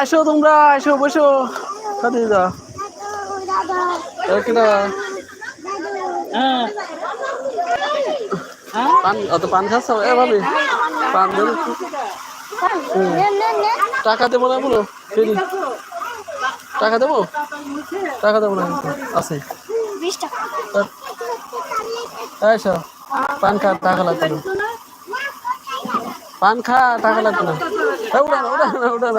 আসো তোমরা আসো বসো। খাদিজা কেটা পান অত পান খাচ্ছ? এ ভাবি পান ধরে টাকা দেবো না বলো? টাকা দেবো? টাকা দেবো না। আছে। আচ্ছা পান খা টাকা লাগবে না পান খা টাকা লাগবে না উড়ান উড়ান উড়ান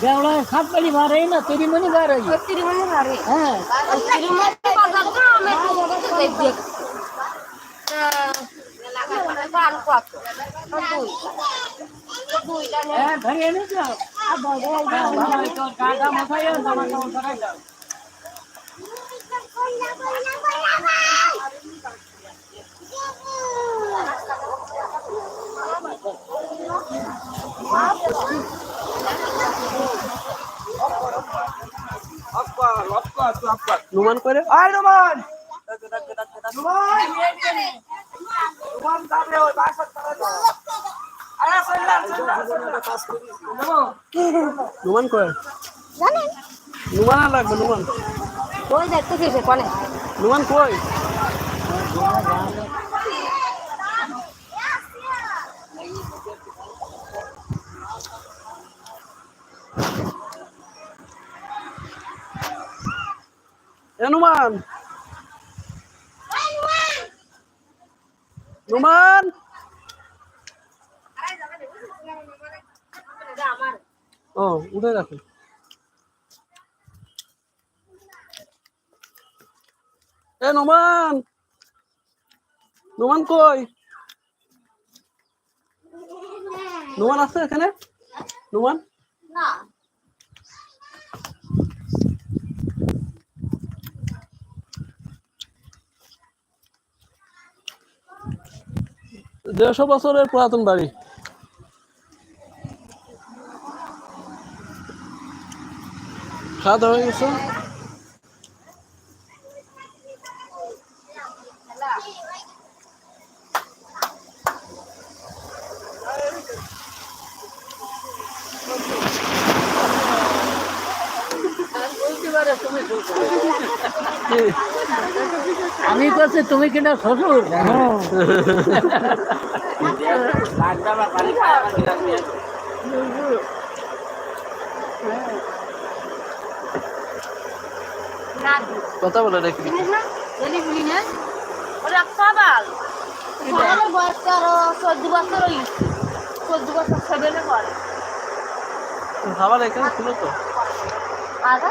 దేవడాయ సాత్పల్లి మారైనా తిరిమణి గారు తిరిమణి নুমান করে। আয় রমান নুমান করে নুমান আর লাগবে নুমান। নুমান। নুমান। ও উঠে রাখো এ নোমান। নোমান কই? নোমান আছে এখানে? নোমান? না। দেড়শো বছরের পুরাতন বাড়ি। খাওয়া দাওয়া হয়ে গেছে। আমি করছি তুমি কিনা শ্বশুর? কথা বলে দেখি খাবার এখানে ছিল তো। আগা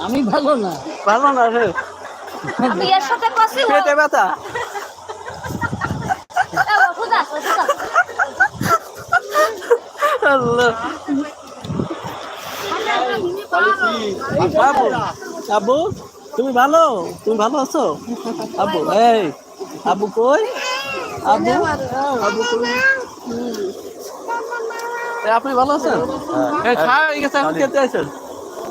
আমি ভালো না। ভালো না রে আমি এর সাথে পেটে ব্যথা। আল্লাহ। বাবু আবু তুমি ভালো? তুমি ভালো আছো? আবু এই আবু কই? আবু আবু কই? এ, আপনি ভালো আছেন? হয়ে গেছে এখন খেতে আছেন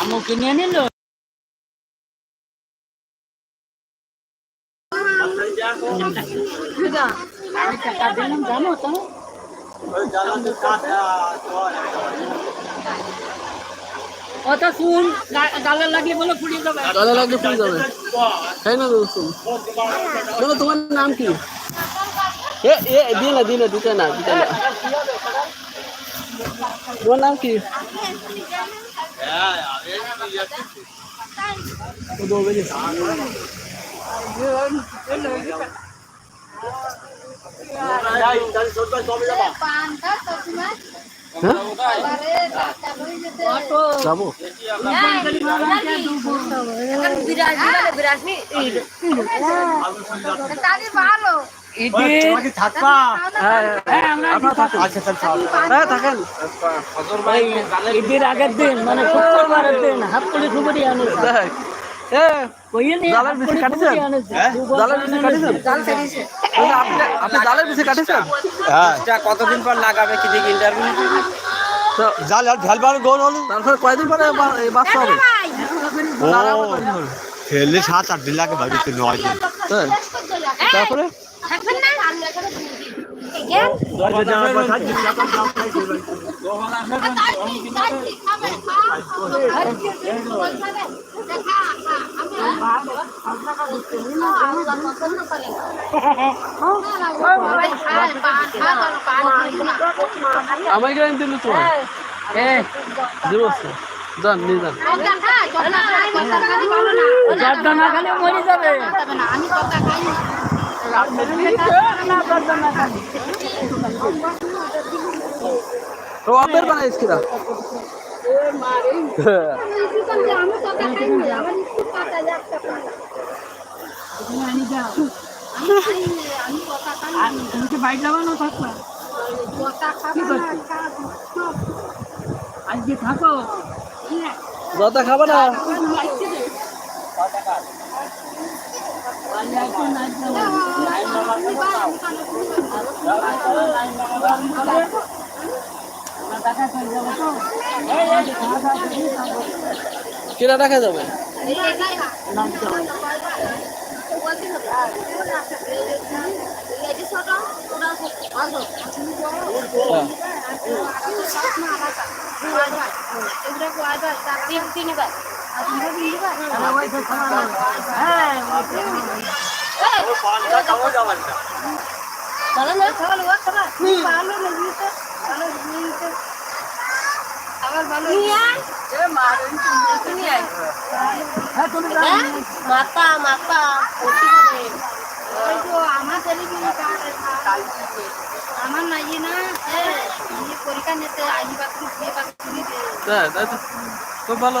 আমু কিনে নিল আমি টাকা দিলাম তোমার নাম কি এ এ দিন না দিন না দিতে না দিতে না তোমার নাম কি যাব বিরাট বিরাট বিরাট থাকবা? হ্যাঁ আমরা আচ্ছা চল হ্যাঁ ঈদের আগের দিন মানে শুক্রবারের দিন হাত করে আনে। হ্যাঁ? কতদিন পর লাগাবে কি দেখি ইন্টারভিউ তো জাল ঢালবার গোল হলো। তারপরে কয়দিন পরে বাচ্চা হবে? ফেললে সাত আট দিন লাগে ভাবি নয় দিন। তারপরে? থাকবেন না? আমার গ্রাম দিল তো দিব যান নিয়ে যান। জর্দা না। খালে মরে যাবে। আমি কথা খাই না। বাইক থাকবা কথা খাব না আজকে থাকো যত খাবে না? কিরা দেখা যাবে হ্যাঁ। মাতা মাতা আমার আমার নাই না পরীক্ষা নিতে তো। খুব ভালো।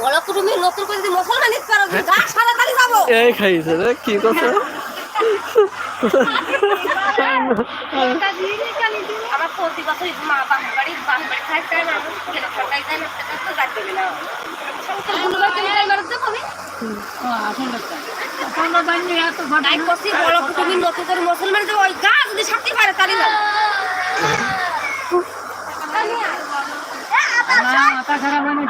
বড় তুমি নতুন করে যদি মুসলমান ঈদ পারো গা সারা তালি যাব এই খাইছে রে কি করছে আমার প্রতি বছর মা বাপ বাড়ি বাপ বাড়ি খাই খাই না সরকারি যায় সেটা তো মুসলমান যে ওই যদি পারে মাথা খারাপ মানে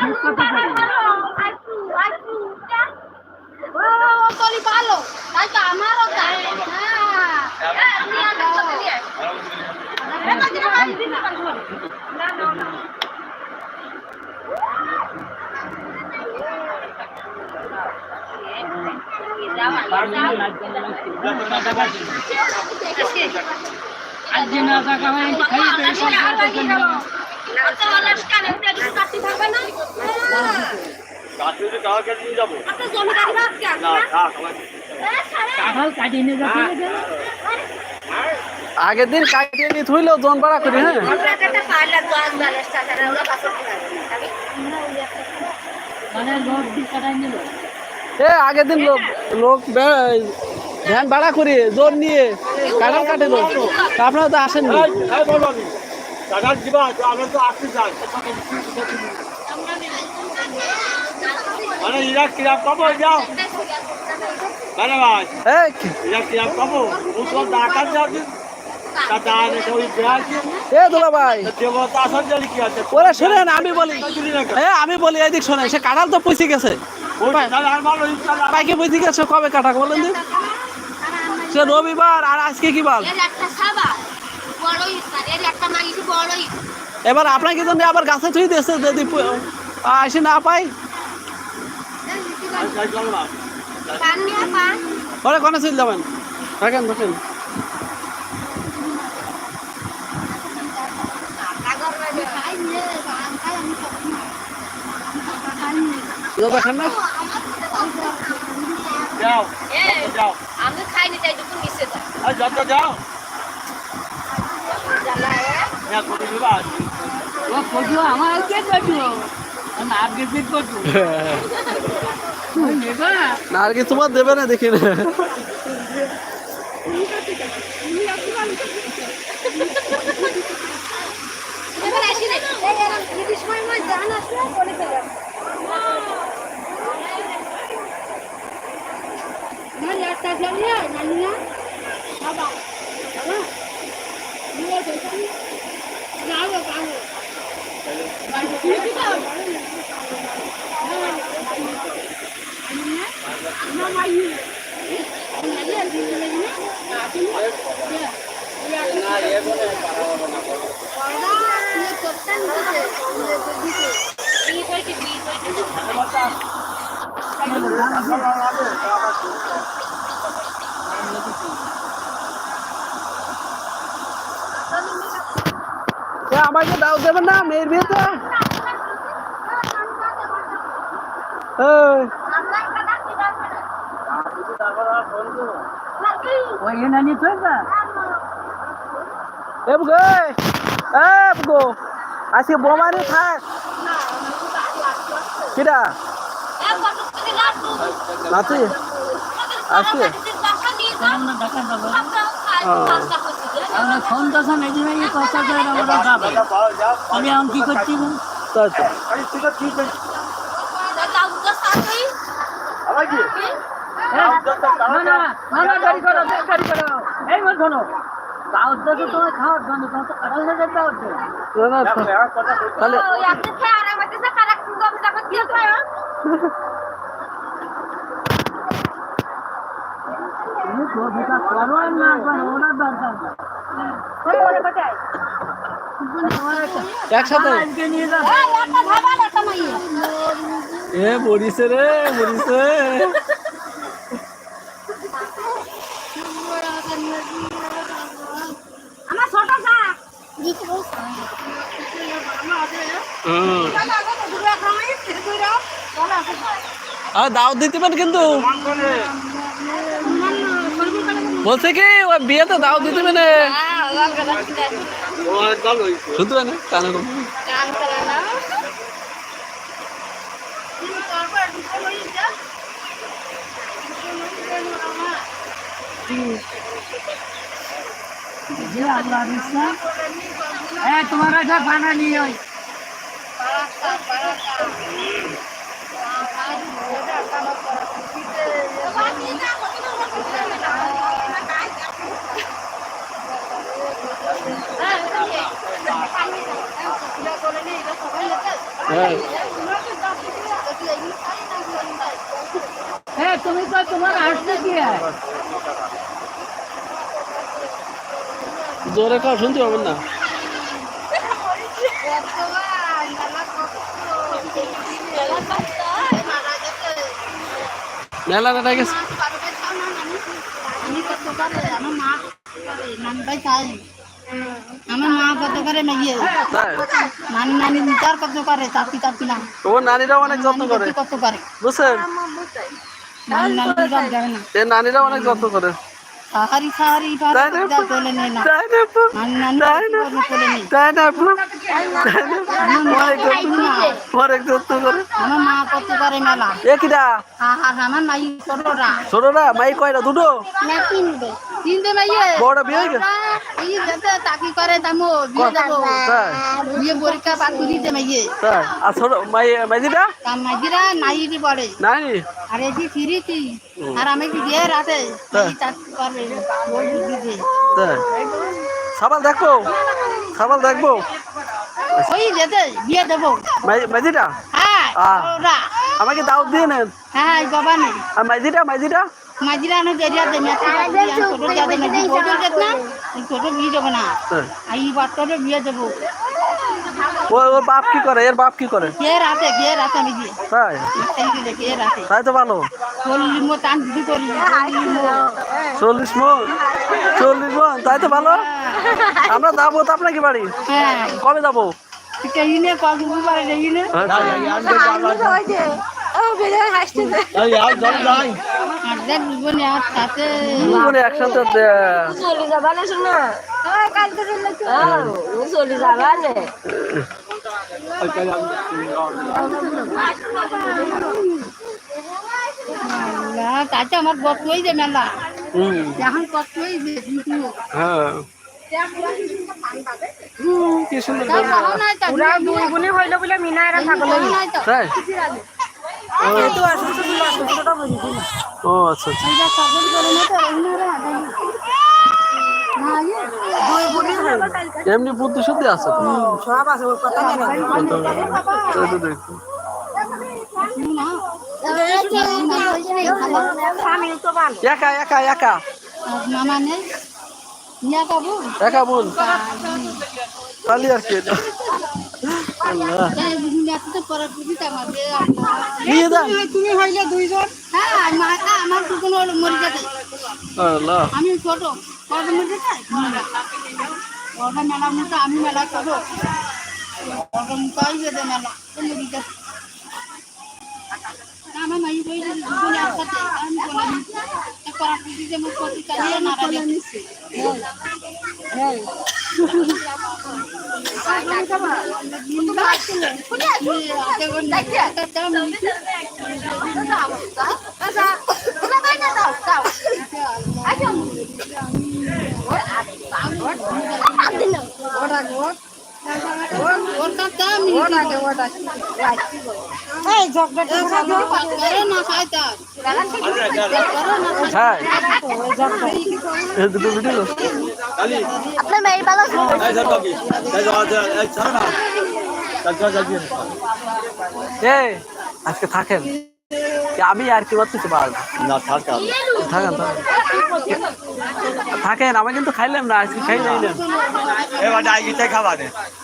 তলি ভালো তাই তো আজকে না থাকা হয় খাই না নিয়ে যাচ্ছে আগের দিন কাটিয়ে নিয়ে থইলেও জন বাড়া করি হ্যাঁ। মানে এ আগের দিন লোক লোক ধ্যান ভাড়া করে জোর নিয়ে কাঁঠাল কাটে লোক। তা আপনারা তো বলো দিবা আমরা তো আসতে চাই। আমি তো ওই বেড়াচ্ছি এ দুলা ভাই। দেবতা আসার জন্য কি আছে? ওরে শোনেন আমি বলি? এ আমি বলি এদিক শোনেন সে কাঁঠাল তো পচে গেছে। পাইকে পচে গেছে? কবে কাটা বলেন সে রবিবার আর আজকে কি বার এবার আপনাকে জন্য আবার গাছে থুই দিয়েছে যদি আসে না পাই যাই চলো না পান নিয়ে পান ওরে কোনে চলে যাবেন আমি ইয়ে দেখেন না? যাও। এ যাও। আমি খাইনি তাই তো মিশে যায়। আর যত যাও আমার কে কচু? আমি আগে নেবা আর কি তোমার দেবে না দেখি না রে এই এরকম যদি সময় ময় জান আসলে বলে ফেলে না লাটা ফেলিয়া নানিয়া বাবা বাবা নিয়ে যাই যাও যাও এ, আমাকে দাও দেবেন না মেয়ের বিয়েতে এই, ওই এনানি তো না এ বুগো এই, এ বুগো আজকে বোমারি থাক কিরা নাতি আজকে আমরা ফোন দিন এই আমরা যাব আমি কি করছি তো। না না গাড়ি করো গাড়ি করো এই শোনো তোমার খাওয়ার তোমার তো কাটাল হয়ে যাবে দাওয়াত না, বলতে তাহলে তুমি তো যেটা করো আর না করো ওনার দরকার। না একসাথে। আজকে নিয়ে এ মরিছে রে মরিছে। আর দাওয়াত দিতে পারেন কিন্তু। বলছে কি, ওই বিয়েতে দাওয়াত দিতে পারে। শুনতে পারে কানে হ্যাঁ তোমার একটা পানা নিয়ে ওই হ্যাঁ হ্যাঁ তুমি তো তোমার আসতে কি হয় জোরে কাউ শুনতে পাবেন না মেলা নেটা গেছে। আমার মা কত করে তাই নানি নানি বিচার কত করে। চাপি চাপি না তোমার নানিরা অনেক যত্ন করে। কত করে বুঝছেন নানি নানি নানিরা অনেক যত্ন করে। যত্ন করে আমার মা কত করে মেলা এ কিরা আর আমার মাই ছোটরা ছোটরা মাই কয়টা দুটো তিনটে মাইয়ে বড়টা বিয়ে গেছে এই যেতে চাকরি করে তামো বিয়ে দেবো বিয়ে পরীক্ষা পাস করিতে মাইয়ে আর ছোট মাই তার পড়ে নাই আর ফিরিতি আর আমি কি রাতে হ্যাঁ। সাবাল দেখব সাবাল দেখব। ওই যেতে বিয়ে দেবো। মাই- হ্যাঁ আমাকে দাওয়াত দিয়ে নেন হ্যাঁ বাবা নেই আর মাঝিরা না দেরিয়া দে ছোট যাবে না ছোট যেত না বিয়ে দেবো না। আর এই বাচ্চাটা বিয়ে দেবো। ও ওর বাপ কি করে? এর বাপ কি করে? আমি তাই? তো ভালো। চল্লিশ মো টান দিদি চল্লিশ মো চল্লিশ মন তাই তো ভালো? আমরা যাব তো আপনাকে বাড়ি? হ্যাঁ। কবে যাব? ইনে পারে ইনে? একসাথে দে- চলে যাবা না শোনো। চলে যাবা না। তাতে আমার কষ্ট হয়ে যায় মেলা এখন কষ্ট যায় কিন্তু হ্যাঁ। কি সুন্দর নাই দুই গুণে হইল বলে মিনা এরা থাকল নাই তো। তাই? ও। আচ্ছা আচ্ছা। ইয়ে এমনি বুদ্ধি শুদ্ধি আছে সব একা একা একা। মামা নেই। নিয়া কাবু একা বোন? খালি আর কি? তুমি হইলে দুইজন হ্যাঁ আমার দুজন হলো আমি ছোট। মেলা মতো আমি মেলা করো মেলা যেতে আমার মাই বইলে দুজন একসাথে আমি বললাম করা বুঝিতে মুখ করতে চালিয়ে না রাখে তার হ্যাঁ এই দুটো ভিডিও আপনার মেয়ের জলদি এ আজকে থাকেন। কি আমি আর কি করতেছি পারব না থাকেন থাকেন। থাকেন আমি কিন্তু খাইলাম না আজকে খাই নাই না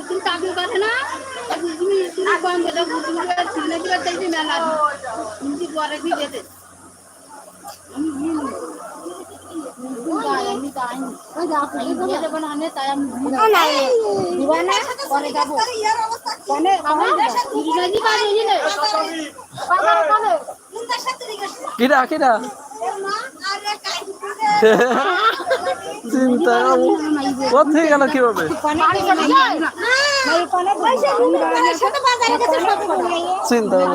তুমি চাকরি করে? না তুমি তুমি কম বেটা তুমি সিনে দিবা চাইছে মেলা তুমি পরে কি যেতে আমি আমি তাই কিরা কিরা চিন্তা কোথায় গেল কীভাবে? চিন্তা করো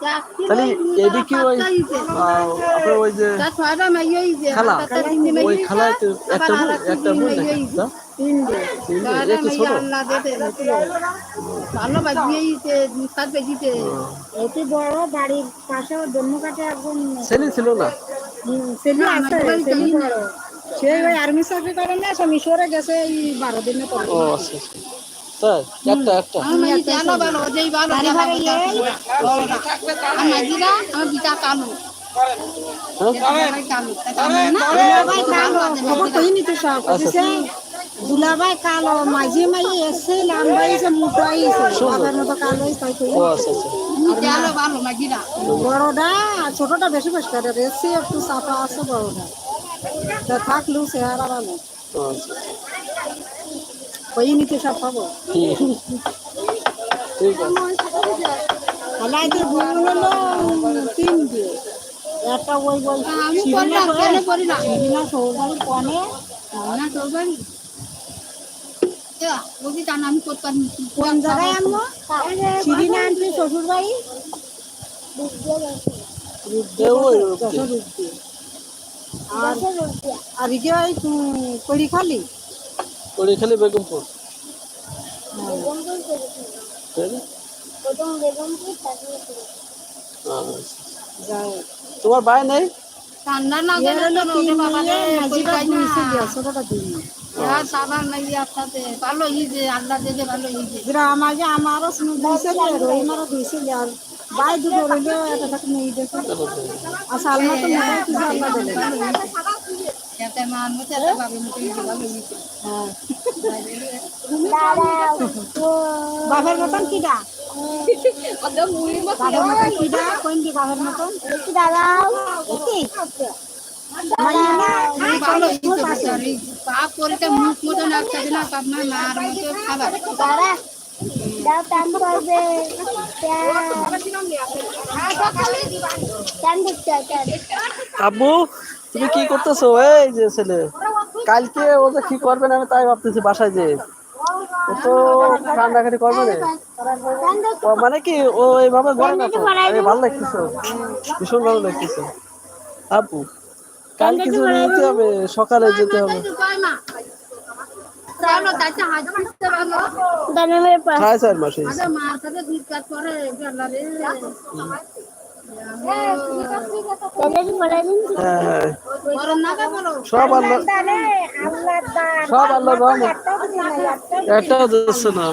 তাহলে এটি কি ওই আপনার ওই যে খালা ওই খালা একটা একটা ছোট ভালো বাজিয়েছে সাত বেজিতে এটি বড় বাড়ির পাশে জন্ম কাটে একজন ছেলে ছিল না? ছেলে আছে ছেলে বড়। সে ওই আর্মি চাকরি করে না সে মিশরে গেছে এই বারো দিনে ও আচ্ছা। একটা একটা। আমি জানো ভালো যেই ভালো আমার নাজিরা আমার বিটা কালো মাঝে মাঝে এসে লাম্বাইছে মুটো আইছে বাবার মতো কালো আচ্ছা আচ্ছা। বড়টা ছোটটা বেশি পরিষ্কার রেসে একটু চাপা আছে বড়টা। তা থাকলেও চেহারা ভালো। সব ঠিক আছে তিন দিয়ে। একটা ওই বই আমি করলাম না? সিরিনা সৌদারি কনে না চলবানি বলছি জানো আমি করতে কোন জায়গায় আনব? সিরিনা আনছি শ্বশুর বাড়ি এ ওই রূপটি। যশোর রুটি আর আর খালি ওই খালি বেগমপুর। তোমার ভাই নেই? ঠান্ডা না গেলে তো ছোটটা সাবান নাই ভালো ইজে আল্লাহ দেখে ভালো যে আমারও দিয়া রহিমারও দুইশো দিয়া আর বাই দুটো থাকে নেই দেখে আর সালমা তো দেবে যাতে মান মতো একটা বাবু মতো ইজে ভালো ইজে হ্যাঁ বাপের মতন কিটা বাপের মতন কিটা কোন কি বাপের মতন এটি? মানে না, ভালো ইজে বিচারি পাপ করিতে মুখ মতো না খাবে না পাপ না মার মতো খাবার আব্বু তুমি কি করতেছো? এই যে ছেলে কালকে ও যে কি করবে না আমি তাই ভাবতেছি বাসায় যে। ও তো কান্নাকাটি করবে না ও মানে কি ও এইভাবে ঘরে না ভালো লাগতেছে। ভীষণ ভালো লাগতেছে। আপু কাল কিছু যেতে হবে সকালে যেতে হবে। সাড়ে চার মাসে সব আল্লাহ সব আল্লাহ রহমত। একটাও দিচ্ছে না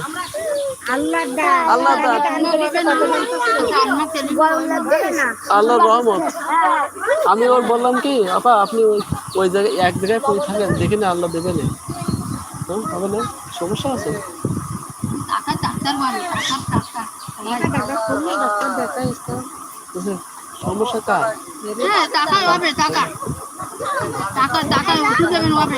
আল্লাহ রহমত আমি ওর বললাম কি আপা আপনি ওই ওই জায়গায় এক জায়গায় পড়ে থাকেন? দেখে না আল্লাহ দেবে না হ্যাঁ, হবে না? সমস্যা আছে? টাকা ডাক্তার টাকা টাকা? সমস্যা কার? হ্যাঁ টাকা হবে টাকা। টাকা টাকা উঠে যাবেন হবে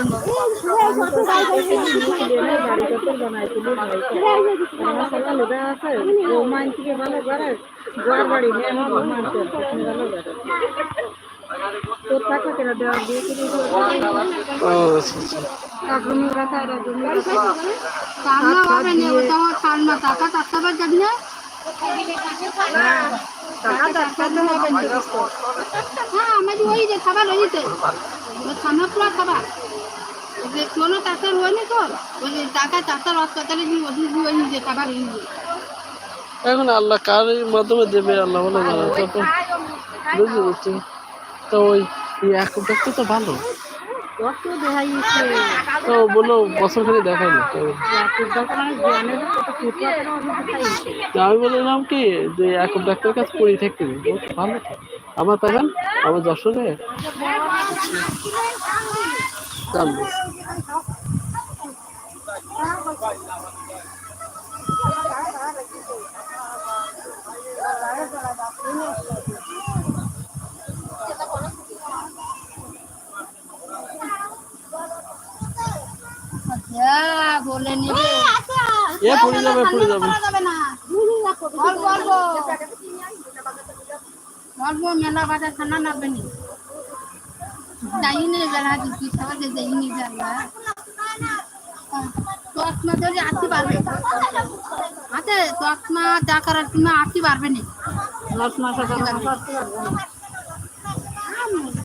টাকা টাকা বার যাবি না। হ্যাঁ আমাদের ওই যে খাবার হয়েছে খানা পুরা খাবার কোনো ডাক্তার হয় না তো ওই টাকা ডাক্তার হাসপাতালে ওই যে খাবার এখন আল্লাহ কার মাধ্যমে দেবে? আল্লাহ বলে জানা তো তো বুঝতে তো ওই এক তো ভালো। তো বলল, বছর খালি দেখাই না তো তা আমি বললাম কি, যে এক ডাক্তারের কাছে পড়িয়ে থাকতে ভালো আমার তখন আমার যশোরে জানব হ্যাঁ বলে নিবে। এ পড়ে যাবে পড়ে যাবে। না। অল্প অল্প অল্প মেলা বাজার ঠান্ডা নামবে নি? যাইনি যারা দিদি সবাই যাইনি যারা চশমা ধরে আসতে পারবে। হাতে চশমা যা করার তুমি আসতে পারবে না? চশমা